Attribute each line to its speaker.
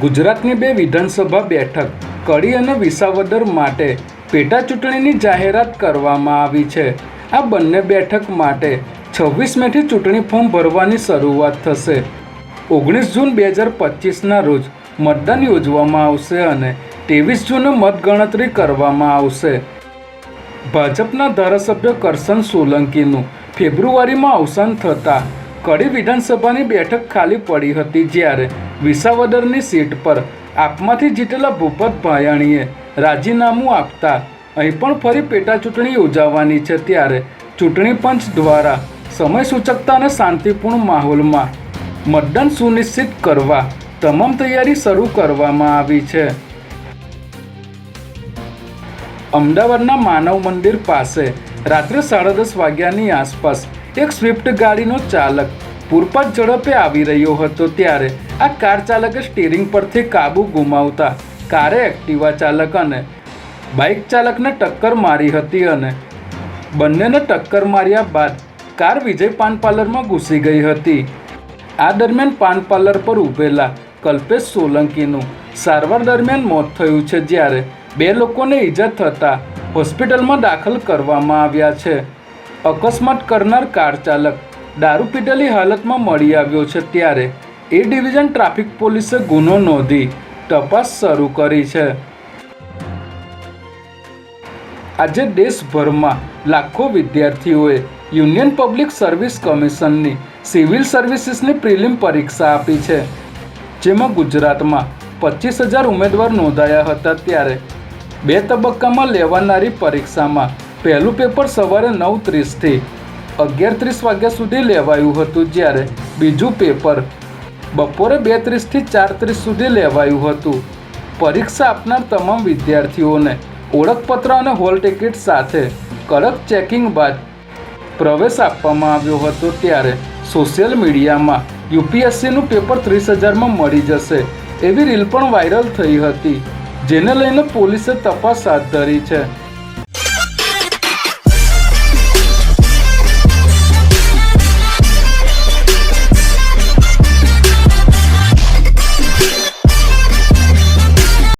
Speaker 1: ગુજરાતની બે વિધાનસભા બેઠક કડી અને વિસાવદર માટે પેટા ચૂંટણીની જાહેરાત કરવામાં આવી છે. આ બંને બેઠક માટે છવ્વીસ મેથી ચૂંટણી ફોર્મ ભરવાની શરૂઆત થશે. ઓગણીસ જૂન બે હજાર પચીસના રોજ મતદાન યોજવામાં આવશે અને ત્રેવીસ જૂને મતગણતરી કરવામાં આવશે. ભાજપના ધારાસભ્ય કરશન સોલંકીનું ફેબ્રુઆરીમાં અવસાન થતાં કડી વિધાનસભાની બેઠક ખાલી પડી હતી જ્યારે વિસાવદરની સીટ પર આપમાંથી જીતેલા ભૂપત ભાયાણીએ રાજીનામું આપતા અહીં પણ ફરી પેટા ચૂંટણી યોજાવાની છે ત્યારે ચૂંટણી પંચ દ્વારા સમય સૂચકતા અને શાંતિપૂર્ણ માહોલમાં મતદાન સુનિશ્ચિત કરવા તમામ તૈયારી શરૂ કરવામાં આવી છે. અમદાવાદના માનવ મંદિર પાસે રાત્રે સાડા દસ વાગ્યાની આસપાસ એક સ્વિફ્ટ ગાડીનો ચાલક પૂરપાટ ઝડપે આવી રહ્યો હતો ત્યારે આ કાર ચાલકે સ્ટીરિંગ પરથી કાબુ ગુમાવતા. કારે એક્ટિવા ચાલક અને બાઇક ચાલકને ટક્કર મારી હતી અને બંનેને ટક્કર માર્યા બાદ કાર વિજય પાન પાર્લરમાં ઘૂસી ગઈ હતી. આ દરમિયાન પાન પાર્લર પર ઊભેલા કલ્પેશ સોલંકીનું સારવાર દરમિયાન મોત થયું છે જ્યારે બે લોકોને ઈજા થતાં હોસ્પિટલમાં દાખલ કરવામાં આવ્યા છે. અકસ્માત કરનાર કાર ચાલક દારૂ પીટેલી હાલતમાં મળી આવ્યો છે ત્યારે એ ડિવિઝન ટ્રાફિક પોલીસે ગુનો નોંધી તપાસ શરૂ કરી છે. આજે દેશભરમાં લાખો વિદ્યાર્થીઓએ યુનિયન પબ્લિક સર્વિસ કમિશનની સિવિલ સર્વિસીસની પ્રિલિમ પરીક્ષા આપી છે, જેમાં ગુજરાતમાં પચીસ હજાર ઉમેદવાર નોંધાયા હતા ત્યારે બે તબક્કામાં લેવાનારી પરીક્ષામાં પહેલું પેપર સવારે નવ ત્રીસથી અગિયાર ત્રીસ વાગ્યા સુધી લેવાયું હતું જ્યારે બીજું પેપર બપોરે બે ત્રીસથી ચાર ત્રીસ સુધી લેવાયું હતું. પરીક્ષા આપનાર તમામ વિદ્યાર્થીઓને ઓળખપત્ર અને હોલ ટિકિટ સાથે કડક ચેકિંગ બાદ પ્રવેશ આપવામાં આવ્યો હતો ત્યારે સોશિયલ મીડિયામાં યુપીએસસીનું પેપર ત્રીસ હજારમાં મળી જશે એવી રીલ પણ વાયરલ થઈ હતી, જેને લઈને પોલીસે તપાસ હાથ ધરી છે.